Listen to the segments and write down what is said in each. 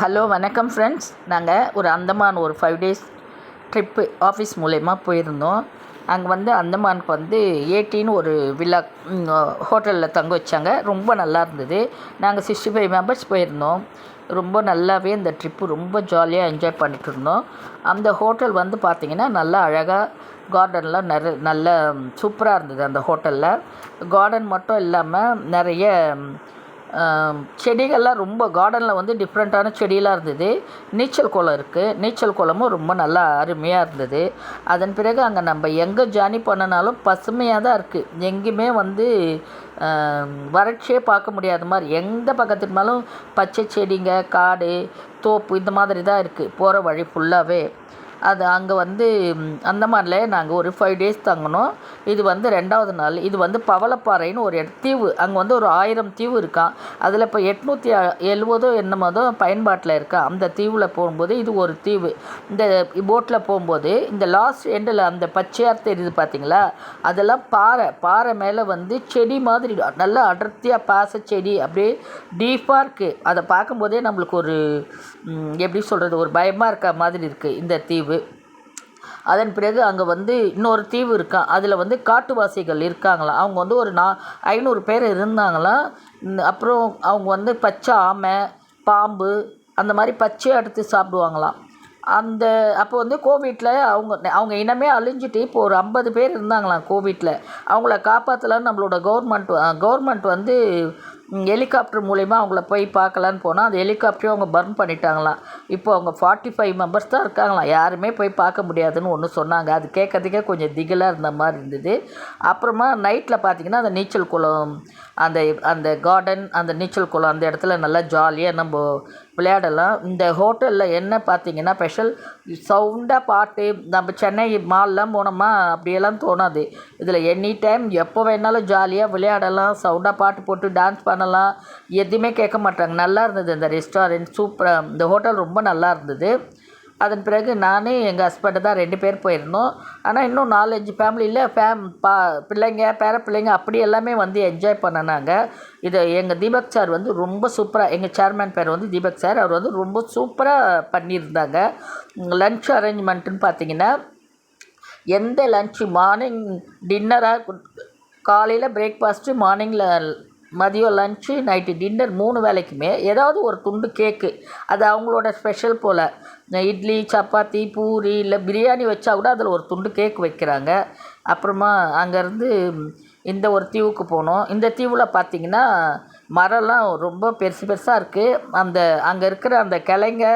Hello வணக்கம் friends நாங்கள் ஒரு அந்தமான் ஒரு ஃபைவ் டேஸ் ட்ரிப்பு ஆஃபீஸ் மூலயமா போயிருந்தோம். அங்கே வந்து அந்தமானுக்கு வந்து ஏட்டின்னு ஒரு விழா ஹோட்டலில் தங்க வச்சாங்க. ரொம்ப நல்லா இருந்தது. நாங்கள் சிக்ஸ்டி ஃபைவ் மெம்பர்ஸ் போயிருந்தோம். ரொம்ப நல்லாவே இந்த ட்ரிப்பு ரொம்ப ஜாலியாக என்ஜாய் பண்ணிட்டு இருந்தோம். அந்த ஹோட்டல் வந்து பார்த்திங்கன்னா நல்லா அழகாக கார்டன்லாம் நிற நல்ல சூப்பராக இருந்தது அந்த ஹோட்டலில் கார்டன் மட்டும் இல்லாமல் நிறைய செடிகள்லாம் ரொம்ப கார்டனில் வந்து டிஃப்ரெண்ட்டான செடியெலாம் இருந்தது. நீச்சல் குளம் இருக்குது நீச்சல் குளமும் ரொம்ப நல்லா அருமையாக இருந்தது. அதன் பிறகு அங்கே நம்ம எங்கே ஜானி பண்ணினாலும் பசுமையாக தான் இருக்குது எங்கேயுமே வந்து வறட்சியே பார்க்க முடியாத மாதிரி எந்த பக்கத்துக்குனாலும் பச்சை செடிங்க காடு தோப்பு இந்த மாதிரி தான் இருக்குது போகிற வழி ஃபுல்லாகவே அது அங்கே வந்து அந்த அந்தமான்ல நாங்கள் ஒரு ஃபைவ் டேஸ் தங்கினோம். இது வந்து ரெண்டாவது நாள். இது வந்து பவளப்பாறைன்னு ஒரு தீவு. அங்கே வந்து ஒரு ஆயிரம் தீவு இருக்கான் அதில் இப்போ எட்நூற்றி எழுபதோ என்னமோதோ பயன்பாட்டில் இருக்கா. அந்த தீவில் போகும்போது இது ஒரு தீவு. இந்த போட்டில் போகும்போது இந்த லாஸ்ட் எண்டில் அந்த பச்சையார் தெரியுது பார்த்தீங்களா அதெல்லாம் பாறை. பாறை மேலே வந்து செடி மாதிரி நல்லா அடர்த்தியாக பாச செடி. அப்படியே டீப்பாக இருக்குது அதை பார்க்கும்போதே நம்மளுக்கு ஒரு எப்படி சொல்கிறது ஒரு பயமாக இருக்க மாதிரி இருக்குது இந்த தீவு. அதன் பிறகு அங்கே வந்து இன்னொரு தீவு இருக்கான் அதில் வந்து காட்டுவாசிகள் இருக்காங்களாம் அவங்க வந்து ஒரு நா ஐநூறு பேர் இருந்தாங்களாம் அப்புறம் அவங்க வந்து பச்சை ஆமை பாம்பு அந்த மாதிரி பச்சையை எடுத்து சாப்பிடுவாங்களாம் அந்த அப்போ வந்து கோவிட்டில் அவங்க அவங்க இனமே அழிஞ்சிட்டு இப்போ ஒரு ஐம்பது பேர் இருந்தாங்களாம் கோவிட்டில் அவங்கள காப்பாற்றலான்னு நம்மளோட கவர்மெண்ட் கவர்மெண்ட் வந்து ஹெலிகாப்டர் மூலிமா அவங்கள போய் பார்க்கலான்னு போனால் அந்த ஹெலிகாப்டரையும் அவங்க பர்ன் பண்ணிட்டாங்களாம். இப்போ அவங்க ஃபார்ட்டி ஃபைவ் மெம்பர்ஸ் தான் இருக்காங்களாம். யாருமே போய் பார்க்க முடியாதுன்னு ஒன்று சொன்னாங்க. அது கேட்கறதுக்கே கொஞ்சம் திகிலாக இருந்த மாதிரி இருந்தது. அப்புறமா நைட்டில் பார்த்தீங்கன்னா அந்த நீச்சல் குளம் அந்த அந்த கார்டன் அந்த நீச்சல் குளம் அந்த இடத்துல நல்லா ஜாலியாக நம்ம விளையாடலாம். இந்த ஹோட்டலில் என்ன பார்த்தீங்கன்னா ஸ்பெஷல் சவுண்டாக பாட்டு நம்ம சென்னை மால்லாம் போனோமா அப்படியெல்லாம் தோணாது. இதில் எனி டைம் எப்போ வேணாலும் ஜாலியாக விளையாடலாம் சவுண்டாக பாட்டு போட்டு டான்ஸ் பண்ணலாம். எதுவுமே கேட்க மாட்டாங்க. நல்லா இருந்தது இந்த ரெஸ்டாரண்ட் சூப்பராக இந்த ஹோட்டல் ரொம்ப நல்லா இருந்தது. அதன் பிறகு நானே எங்கள் ஹஸ்பண்டு தான் ரெண்டு பேர் போயிருந்தோம். ஆனால் இன்னும் நாலஞ்சு ஃபேமிலியில் ஃபேம் பா பிள்ளைங்க பேர பிள்ளைங்க அப்படி எல்லாமே வந்து என்ஜாய் பண்ணினாங்க இதை எங்கள் தீபக் சார் வந்து ரொம்ப சூப்பராக எங்கள் சேர்மேன் பேர் வந்து தீபக் சார் அவர் வந்து ரொம்ப சூப்பராக பண்ணியிருந்தாங்க. லன்ச் அரேஞ்ச்மெண்ட்டுன்னு பார்த்தீங்கன்னா எந்த லன்ச்சு மார்னிங் டின்னராக காலையில் பிரேக்ஃபாஸ்ட்டு மார்னிங்கில் மதியம் லன்ச்சு நைட்டு டின்னர் மூணு வேளைக்குமே ஏதாவது ஒரு துண்டு கேக்கு அது அவங்களோட ஸ்பெஷல் போல். இட்லி சப்பாத்தி பூரி இல்லை பிரியாணி வச்சா கூட அதில் ஒரு துண்டு கேக் வைக்கிறாங்க. அப்புறமா அங்கேருந்து இந்த ஒரு தீவுக்கு போனோம். இந்த தீவில் பார்த்திங்கன்னா மரம்லாம் ரொம்ப பெருசு பெருசாக இருக்குது அந்த அங்கே இருக்கிற அந்த கிளைங்க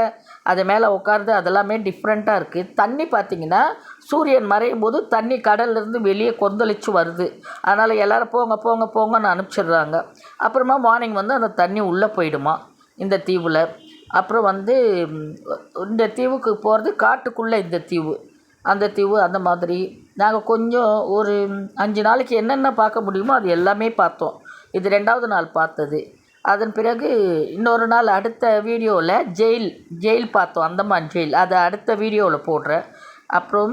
அது மேலே உட்காருது அதெல்லாமே டிஃப்ரெண்ட்டாக இருக்குது தண்ணி பார்த்தீங்கன்னா சூரியன் மறையும் போது தண்ணி கடல்லேருந்து வெளியே கொந்தளிச்சு வருது. அதனால் எல்லோரும் போங்க போங்க போங்கன்னு அனுப்பிச்சிடுறாங்க. அப்புறமா மார்னிங் வந்து அந்த தண்ணி உள்ளே போயிடுமா இந்த தீவில். அப்புறம் வந்து இந்த தீவுக்கு போகிறது காட்டுக்குள்ளே இந்த தீவு. அந்த தீவு அந்த மாதிரி. நாங்கள் கொஞ்சம் ஒரு அஞ்சு நாளைக்கு என்னென்ன பார்க்க முடியுமோ அது எல்லாமே பார்த்தோம். இது ரெண்டாவது நாள் பார்த்தது. அதன் பிறகு இன்னொரு நாள் அடுத்த வீடியோவில் ஜெயில் ஜெயில் பார்த்தோம். அந்தமான் ஜெயில் அதை அடுத்த வீடியோவில் போடுறேன். அப்புறம்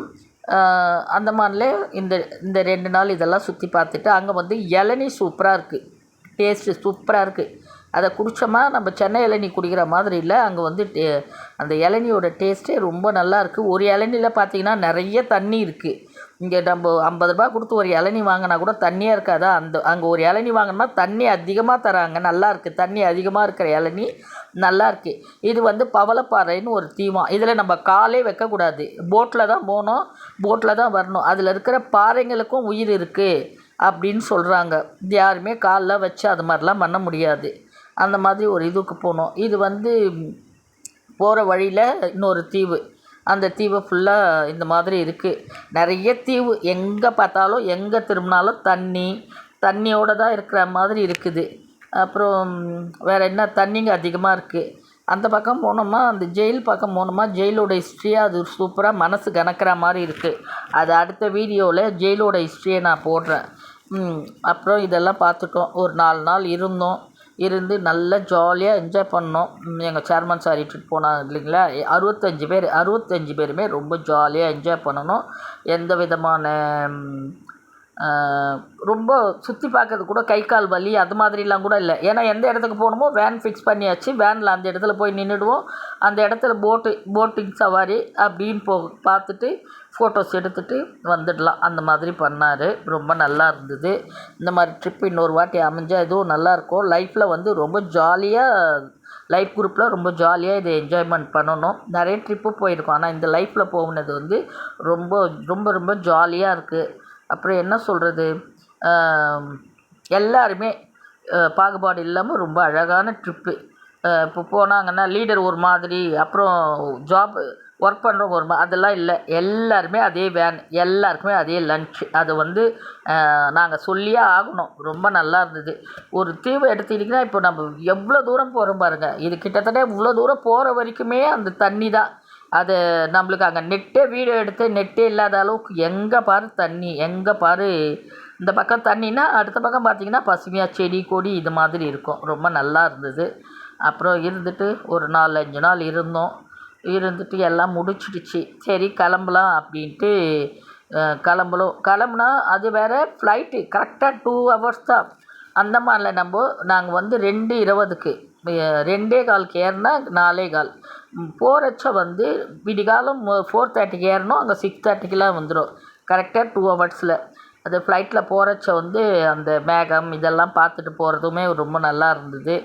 அந்தமான்லே இந்த இந்த ரெண்டு நாள் இதெல்லாம் சுற்றி பார்த்துட்டு அங்கே வந்து இளநீ சூப்பராக இருக்குது டேஸ்ட்டு சூப்பராக இருக்குது அதை குடித்தோமா நம்ம சென்னை இளநீ குடிக்கிற மாதிரி இல்லை. அங்கே வந்து டே- அந்த இளநியோட டேஸ்ட்டே ரொம்ப நல்லா இருக்குது ஒரு இளநியில் பார்த்திங்கன்னா நிறைய தண்ணி இருக்குது இங்கே நம்ம ஐம்பது ரூபா கொடுத்து ஒரு இளநி வாங்கினா கூட தண்ணியாக இருக்காதா? அந்த அங்கே ஒரு இளநி வாங்கினா தண்ணி அதிகமாக தராங்க. நல்லா இருக்குது தண்ணி அதிகமாக இருக்கிற இளநி நல்லா இருக்குது இது வந்து பவளப்பாறைன்னு ஒரு தீவம் இதில் நம்ம காலே வைக்கக்கூடாது போட்டில் தான் போகணும். போட்டில் தான் வரணும். அதில் இருக்கிற பாறைங்களுக்கும் உயிர் இருக்குது அப்படின்னு சொல்கிறாங்க யாருமே காலில் வச்சு அது மாதிரிலாம் பண்ண முடியாது. அந்த மாதிரி ஒரு இதுக்கு போகணும். இது வந்து போகிற வழியில் இன்னொரு தீவு. அந்த தீவு ஃபுல்லாக இந்த மாதிரி இருக்குது நிறைய தீவு எங்கே பார்த்தாலும் எங்கே திரும்பினாலும் தண்ணி தண்ணியோடு தான் இருக்கிற மாதிரி இருக்குது. அப்புறம் வேறு என்ன? தண்ணிங்க அதிகமாக இருக்குது அந்த பக்கம் போனோமா அந்த ஜெயில் பக்கம் போனோமா ஜெயிலோட ஹிஸ்ட்ரியாக அது சூப்பராக மனசு கணக்கிற மாதிரி இருக்குது அது அடுத்த வீடியோவில் ஜெயிலோட ஹிஸ்ட்ரியை நான் போடுறேன். அப்புறம் இதெல்லாம் பார்த்துட்டோம். ஒரு நாலு நாள் இருந்தோம். இருந்து நல்லா ஜாலியாக என்ஜாய் பண்ணோம். எங்கள் சேர்மன் சார் இட்டுட்டு போனாங்க இல்லைங்களா? அறுபத்தஞ்சி பேர் அறுபத்தஞ்சி பேருமே ரொம்ப ஜாலியாக என்ஜாய் பண்ணணும். எந்த விதமான ரொம்ப சுற்றி பார்க்கறது கூட கை கால் வலி அது மாதிரிலாம் கூட இல்லை. ஏன்னா எந்த இடத்துக்கு போகணுமோ வேன் ஃபிக்ஸ் பண்ணியாச்சு. வேனில் அந்த இடத்துல போய் நின்றுடுவோம் அந்த இடத்துல போட்டு போட்டிங் சவாரி அப்படின்னு போ பார்த்துட்டு ஃபோட்டோஸ் எடுத்துகிட்டு வந்துடலாம். அந்த மாதிரி பண்ணார். ரொம்ப நல்லா இருந்தது. இந்த மாதிரி ட்ரிப் இன்னொரு வாட்டி அமைஞ்சால் இதுவும் நல்லாயிருக்கும் லைஃப்பில் வந்து ரொம்ப ஜாலியாக லைஃப் குரூப்பில் ரொம்ப ஜாலியாக இதை என்ஜாய்மெண்ட் பண்ணணும். நிறைய ட்ரிப்பு போயிருக்கோம். ஆனால் இந்த லைஃப்பில் போனது வந்து ரொம்ப ரொம்ப ரொம்ப ஜாலியாக இருக்குது அப்புறம் என்ன சொல்கிறது எல்லாருமே பாகுபாடு இல்லாமல் ரொம்ப அழகான ட்ரிப்பு இப்போ போனாங்கன்னா லீடர் ஒரு மாதிரி அப்புறம் ஜாப் ஒர்க் பண்ணுறவங்க ஒரு மா அதெல்லாம் இல்லை. எல்லாருமே அதே வேன் எல்லாருக்குமே அதே லன்ச் அது வந்து நாங்கள் சொல்லியே ஆகணும். ரொம்ப நல்லா இருந்தது. ஒரு தீவு எடுத்துக்கிட்டிங்கன்னா இப்போ நம்ம எவ்வளோ தூரம் போகிறோம் பாருங்கள் இது கிட்டத்தட்ட இவ்வளோ தூரம் போகிற வரைக்குமே அந்த தண்ணி தான். அது நம்மளுக்கு அங்கே நெட்டே வீடியோ எடுத்து நெட்டே இல்லாத அளவுக்கு எங்கே பாரு தண்ணி எங்கே பாரு இந்த பக்கம் தண்ணினா அடுத்த பக்கம் பார்த்தீங்கன்னா பசுமையாக செடி கொடி இது மாதிரி இருக்கும். ரொம்ப நல்லா இருந்தது. அப்புறம் இருந்துட்டு ஒரு நாலு அஞ்சு நாள் இருந்தோம். இருந்துட்டு எல்லாம் முடிச்சிடுச்சு. சரி கிளம்பலாம் அப்படின்ட்டு அஹ், கிளம்பலும் கிளம்புனா அது வேறு ஃப்ளைட்டு கரெக்டாக டூ ஹவர்ஸ் தான். அந்த மாதிரில நம்ம நாங்கள் வந்து ரெண்டு இருபதுக்கு ரெண்டே காலுக்கு ஏறினா நாலே கால். போகிறச்ச வந்து விடிகாலம் ஃபோர் தேர்ட்டிக்கு ஏறணும் அங்கே சிக்ஸ் தேர்ட்டிக்கெலாம் வந்துடும் கரெக்டாக டூ ஹவர்ஸில் அது ஃப்ளைட்டில் போகிறச்ச வந்து அந்த மேகம் இதெல்லாம் பார்த்துட்டு போகிறதுமே ரொம்ப நல்லா இருந்தது.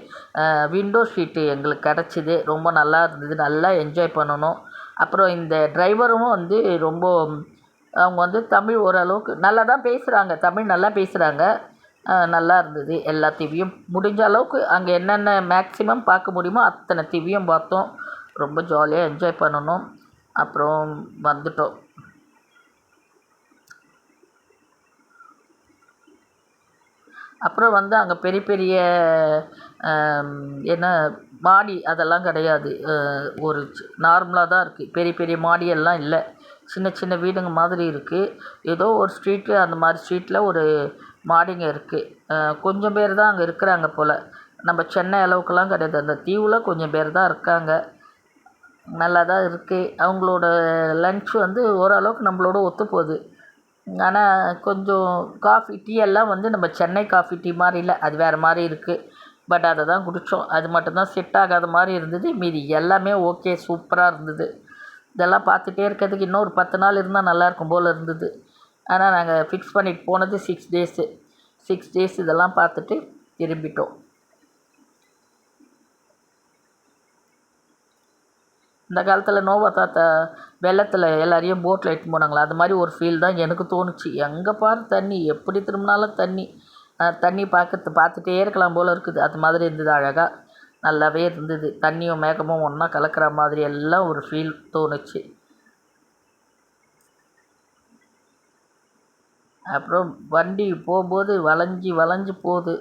விண்டோ சீட்டு எங்களுக்கு கிடச்சிது. ரொம்ப நல்லா இருந்தது. நல்லா என்ஜாய் பண்ணணும். அப்புறம் இந்த டிரைவரும் வந்து ரொம்ப அவங்க வந்து தமிழ் ஓரளவுக்கு நல்லா தான் பேசுகிறாங்க தமிழ் நல்லா பேசுகிறாங்க நல்லா இருந்தது எல்லா தீவியும். முடிஞ்ச அளவுக்கு அங்கே என்னென்ன மேக்ஸிமம் பார்க்க முடியுமோ அத்தனை தீவியும் பார்த்தோம். ரொம்ப ஜாலியாக என்ஜாய் பண்ணணும். அப்புறம் வந்துட்டோம். அப்புறம் வந்து அங்கே பெரிய பெரிய என்ன மாடி அதெல்லாம் கிடையாது. ஒரு நார்மலாக தான் இருக்குது பெரிய பெரிய மாடியெல்லாம் இல்லை. சின்ன சின்ன வீடுங்க மாதிரி இருக்குது ஏதோ ஒரு ஸ்ட்ரீட்டு அந்த மாதிரி ஸ்ட்ரீட்டில் ஒரு மாடிங்க இருக்குது கொஞ்சம் பேர் தான் அங்கே இருக்கிறாங்க போல். நம்ம சென்னை அளவுக்குலாம் கிடையாது. அந்த தீவில் கொஞ்சம் பேர் தான் இருக்காங்க. நல்லா தான் இருக்குது அவங்களோட லன்ச் வந்து ஓரளவுக்கு நம்மளோட ஒத்து போகுது. ஆனால் கொஞ்சம் காஃபி டீ எல்லாம் வந்து நம்ம சென்னை காஃபி டீ மாதிரி இல்லை. அது வேறு மாதிரி இருக்குது பட் அதை தான் குடித்தோம் அது மட்டும்தான் செட் ஆகாத மாதிரி இருந்தது. மீதி எல்லாமே ஓகே சூப்பராக இருந்தது. இதெல்லாம் பார்த்துட்டே இருக்கிறதுக்கு இன்னும் ஒரு பத்து நாள் இருந்தால் நல்லாயிருக்கும் போல் இருந்தது. ஆனால் நாங்கள் ஃபிக்ஸ் பண்ணிட்டு போனது சிக்ஸ் டேஸு சிக்ஸ் டேஸ் இதெல்லாம் பார்த்துட்டு திரும்பிட்டோம். இந்த காலத்தில் நோவா தாத்தா வெள்ளத்தில் எல்லாரையும் போட்டில் இட்டுன்னு போனாங்களா? அது மாதிரி ஒரு ஃபீல் தான் எனக்கு தோணுச்சு. எங்கே பாரு தண்ணி? எப்படி திரும்பினாலும் தண்ணி. தண்ணி பார்க்கறது பார்த்துட்டே இருக்கலாம் போல் இருக்குது. அது மாதிரி இருந்தது அழகாக நல்லாவே இருந்தது. தண்ணியும் மேகமும் ஒன்றா கலக்கிற மாதிரி எல்லாம் ஒரு ஃபீல் தோணுச்சு. அப்புறம் வண்டி போகும்போது வளைஞ்சி வளைஞ்சி போகுது.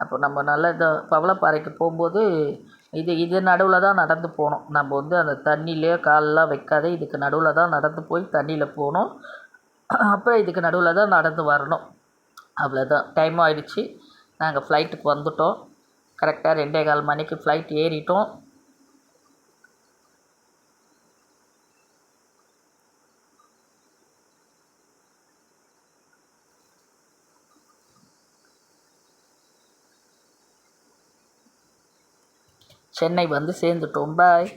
அப்போ நம்ம நல்ல இதை பவளப்பாறைக்கு போகும்போது இது இது நடுவில் தான் நடந்து போகணும் நம்ம வந்து அந்த தண்ணியிலே காலெலாம் வைக்காத இதுக்கு நடுவில் தான் நடந்து போய் தண்ணியில் போகணும் அப்புறம் இதுக்கு நடுவில் தான் நடந்து வரணும். அவ்வளோதான் டைம் ஆயிடுச்சு. நாங்கள் ஃப்ளைட்டுக்கு வந்துட்டோம். கரெக்டாக ரெண்டே கால் மணிக்கு ஃப்ளைட் ஏறிட்டோம். சென்னை வந்து சேர்ந்துட்டோம். பாய்